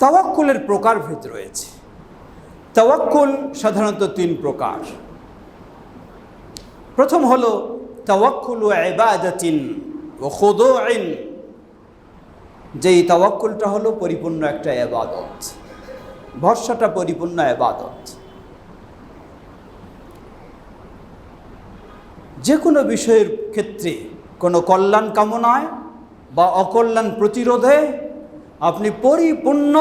তাওয়াক্কুলের প্রকারভেদ রয়েছে। তাওয়াক্কুল সাধারণত তিন প্রকার। প্রথম হলো তাওয়াক্কুল এবাদাতিন ও খোদোইন যেই তাওয়াক্কুলটা হলো পরিপূর্ণ একটা এবাদত ভরসাটা পরিপূর্ণ এবাদত যে কোনো বিষয়ের ক্ষেত্রে কোনো কল্যাণ কামনায় বা অকল্যাণ প্রতিরোধে আপনি পরিপূর্ণ,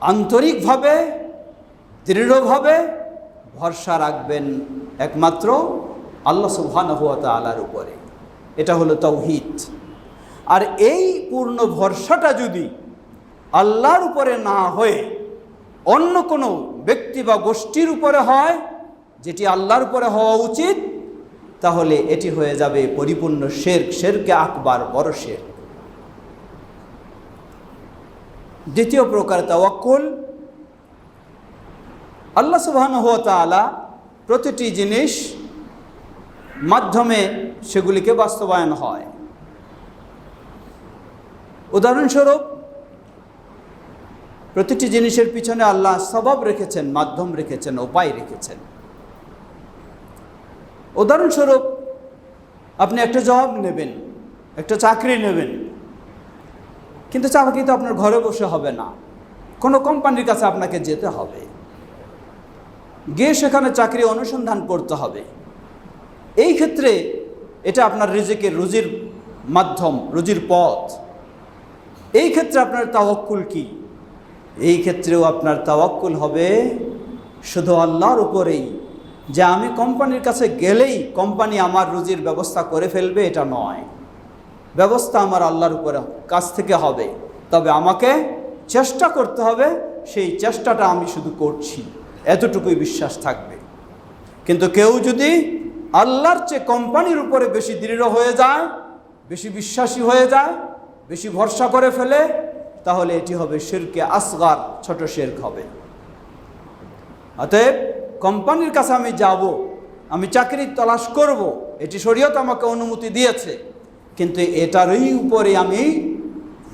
আন্তরিকভাবে, দৃঢ়ভাবে ভরসা রাখবেন একমাত্র আল্লাহ সুবহান হুয়া তালার উপরে। এটা হলো তৌহিদ। আর এই পূর্ণ ভরসাটা যদি আল্লাহর উপরে না হয়ে অন্য কোনো ব্যক্তি বা গোষ্ঠীর উপরে হয়, যেটি আল্লাহর উপরে হওয়া উচিত, তাহলে এটি হয়ে যাবে পরিপূর্ণ শের শেরকে আকবার বড় শের। দ্বিতীয় প্রকার তাওয়াক্কুল। আল্লাহ সুবহান তাআলা প্রতিটি জিনিস মাধ্যমে সেগুলিকে বাস্তবায়ন হয়। উদাহরণস্বরূপ, প্রতিটি জিনিসের পিছনে আল্লাহ সবাব রেখেছেন, মাধ্যম রেখেছেন, উপায় রেখেছেন। উদাহরণস্বরূপ, আপনি একটা জব নেবেন, একটা চাকরি নেবেন কিন্তু চাকরি তো আপনার ঘরে বসে হবে না। কোনো কোম্পানির কাছে আপনাকে যেতে হবে। গিয়ে সেখানে চাকরি অনুসন্ধান করতে হবে। এই ক্ষেত্রে এটা আপনার রিজিকের রুজির মাধ্যম, রুজির পথ। এই ক্ষেত্রে আপনার তাওয়াক্কুল কি? এই ক্ষেত্রেও আপনার তাওয়াক্কুল হবে শুধু আল্লাহর উপরেই। যে আমি কোম্পানির কাছে গেলেই কোম্পানি আমার রুজির ব্যবস্থা করে ফেলবে, এটা নয়। ব্যবস্থা আমার আল্লাহর উপরে কাছ থেকে হবে। তবে আমাকে চেষ্টা করতে হবে, সেই চেষ্টাটা আমি শুধু করছি। এতটুকুই বিশ্বাস থাকবে। কিন্তু কেউ যদি আল্লাহর চেয়ে কোম্পানির উপরে বেশি দৃঢ় হয়ে যায়, বেশি বিশ্বাসী হয়ে যায়, বেশি ভরসা করে ফেলে, তাহলে এটি হবে শিরকে আসগার, ছোট শেরক হবে। অতএব কোম্পানির কাছে আমি যাব, আমি চাকরির তলাশ করব, এটি শরীয়ত আমাকে অনুমতি দিয়েছে। কিন্তু এটারই উপরে আমি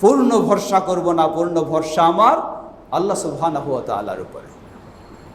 পূর্ণ ভরসা করব না, পূর্ণ ভরসা আমার আল্লাহ সুবহানাহু ওয়া তাআলার উপরে।